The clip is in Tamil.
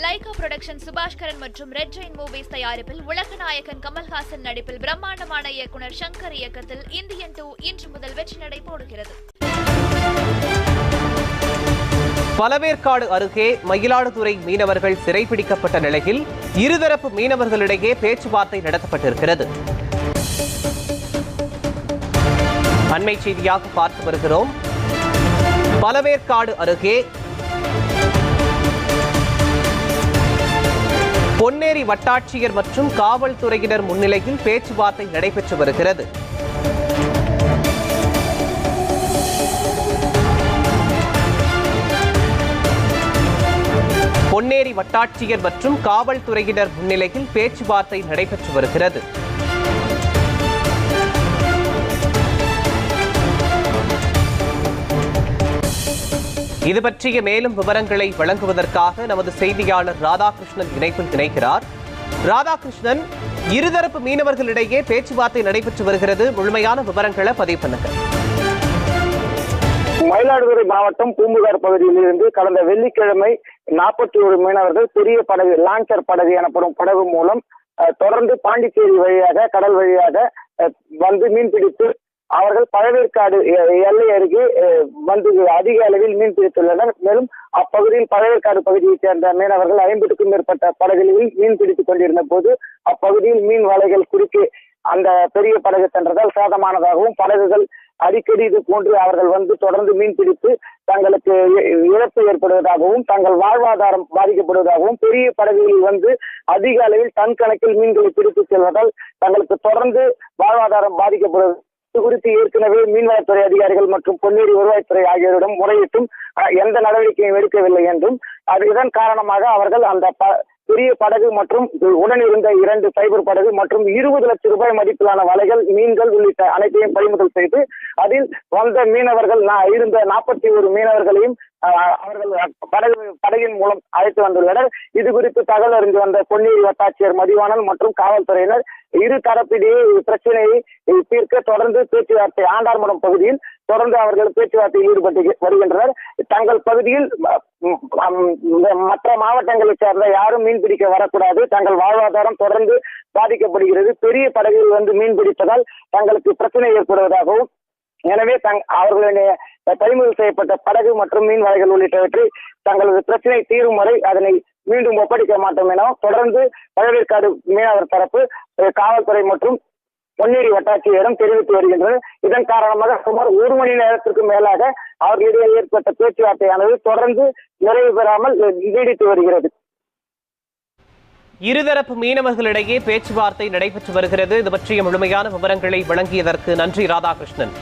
லைகா புரொடக்ஷன் சுபாஷ்கரன் மற்றும் ரெட் ஜெயின் மூவிஸ் தயாரிப்பில் உலக நாயகன் கமல்ஹாசன் நடிப்பில் பிரம்மாண்டமான இயக்குனர் சங்கர் இயக்கத்தில் இந்தியன் டூ இன்று முதல் வெற்றி நடை போடுகிறது. பலவேற்காடு அருகே மயிலாடுதுறை மீனவர்கள் சிறைபிடிக்கப்பட்ட நிலையில் இருதரப்பு மீனவர்களிடையே பேச்சுவார்த்தை நடத்தப்பட்டிருக்கிறது. அண்மை செய்தியாக பார்த்து வருகிறோம். பலவேற்காடு அருகே பொன்னேரி வட்டாட்சியர் மற்றும் காவல்துறையினர் முன்னிலையில் பேச்சுவார்த்தை நடைபெற்று வருகிறது. பொன்னேரி வட்டாட்சியர் மற்றும் காவல்துறையினர் முன்னிலையில் பேச்சுவார்த்தை நடைபெற்று வருகிறது. இது பற்றிய மேலும் விவரங்களை வழங்குவதற்காக நமது செய்தியாளர் ராதாகிருஷ்ணன் இணைப்பில் இணைக்கிறார் ராதாகிருஷ்ணன் இருதரப்பு மீனவர்களிடையே பேச்சுவார்த்தை நடைபெற்று வருகிறது. முழுமையான விவரங்களை பதிவு பண்ணுங்க. மயிலாடுதுறை மாவட்டம் பூம்புகார் பகுதியில் இருந்து கடந்த வெள்ளிக்கிழமை நாற்பத்தி ஒரு மீனவர்கள் பெரிய படகு லான்ச்சர் படகு எனப்படும் படகு மூலம் அஹ், தொடர்ந்து பாண்டிச்சேரி வழியாக கடல் வழியாக அஹ், வந்து மீன் பிடித்து அவர்கள் பழவேற்காடு எ- எல்லை அருகே வந்து அதிக அளவில் மீன் பிடித்துள்ளனர். மேலும் அப்பகுதியில் பழவேற்காடு பகுதியைச் சேர்ந்த மீனவர்கள் ஐம்பதுக்கும் மேற்பட்ட படகுகளில் மீன் பிடித்துக் கொண்டிருந்த போது அப்பகுதியில் மீன் வலைகள் குறுக்கே அந்த பெரிய படகு சென்றதால் சேதமானதாகவும் படகுகள் அடிக்கடி இது போன்று அவர்கள் வந்து தொடர்ந்து மீன் பிடித்து தங்களுக்கு இ- இழப்பு ஏற்படுவதாகவும் தங்கள் வாழ்வாதாரம் பாதிக்கப்படுவதாகவும் பெரிய படகுகளில் வந்து அதிக அளவில் டன் கணக்கில் மீன்களை பிடித்து செல்வதால் தங்களுக்கு தொடர்ந்து வாழ்வாதாரம் பாதிக்கப்படுவது குறித்து ஏற்கனவே மீன்வளத்துறை அதிகாரிகள் மற்றும் பொன்னேரி வருவாய்த்துறை ஆகியோரிடம் முறையிட்டும் எந்த நடவடிக்கையும் எடுக்கவில்லை என்றும் அது இதன் காரணமாக அவர்கள் அந்த ப- பெரிய படகு மற்றும் உடன் இருந்த இரண்டு சைபர் படகு மற்றும் இருபது லட்சம் ரூபாய் மதிப்பிலான வலைகள் மீன்கள் உள்ளிட்ட அனைத்தையும் பறிமுதல் செய்து அதில் வந்த மீனவர்கள் நா- இருந்த நாற்பத்தி ஒரு மீனவர்களையும் அவர்கள் படகு படகின் மூலம் அழைத்து வந்துள்ளனர். இது குறித்து தகவல் அறிந்து வந்த பொன்னேரி வட்டாட்சியர் மதிவாணன் மற்றும் காவல்துறையினர் இரு தரப்பிலேயே பிரச்சனையை தீர்க்க தொடர்ந்து பேச்சுவார்த்தை ஆண்டார்மடம் பகுதியில் தொடர்ந்து அவர்கள் பேச்சுவார்த்தையில் ஈடுபட்டு வருகின்றனர். தங்கள் பகுதியில் மற்ற மாவட்டங்களைச் சேர்ந்த யாரும் மீன் பிடிக்க வரக்கூடாது. தங்கள் வாழ்வாதாரம் தொடர்ந்து பாதிக்கப்படுகிறது. பெரிய படகுகள் வந்து மீன் பிடிப்பதால் தங்களுக்கு பிரச்சனை ஏற்படுவதாகவும் எனவே தங் அவர்களுடைய பறிமுதல் செய்யப்பட்ட படகு மற்றும் மீன் வகைகள் உள்ளிட்டவற்றை தங்களது பிரச்சனை தீரும் வரை அதனை மீண்டும் ஒப்படைக்க மாட்டோம் எனவும் தொடர்ந்து பழவேற்காடு மீனவர் தரப்பு காவல்துறை மற்றும் பொன்னேரி வட்டாட்சியரும் தெரிவித்து வருகின்றனர் இதன் காரணமாக சுமார் ஒரு மணி நேரத்திற்கு மேலாக அவர்களிடையே ஏற்பட்ட பேச்சுவார்த்தையானது தொடர்ந்து நிறைவு பெறாமல் நீடித்து வருகிறது. இருதரப்பு மீனவர்களிடையே பேச்சுவார்த்தை நடைபெற்று வருகிறது. இது பற்றிய முழுமையான விவரங்களை வழங்கியதற்கு நன்றி ராதாகிருஷ்ணன்.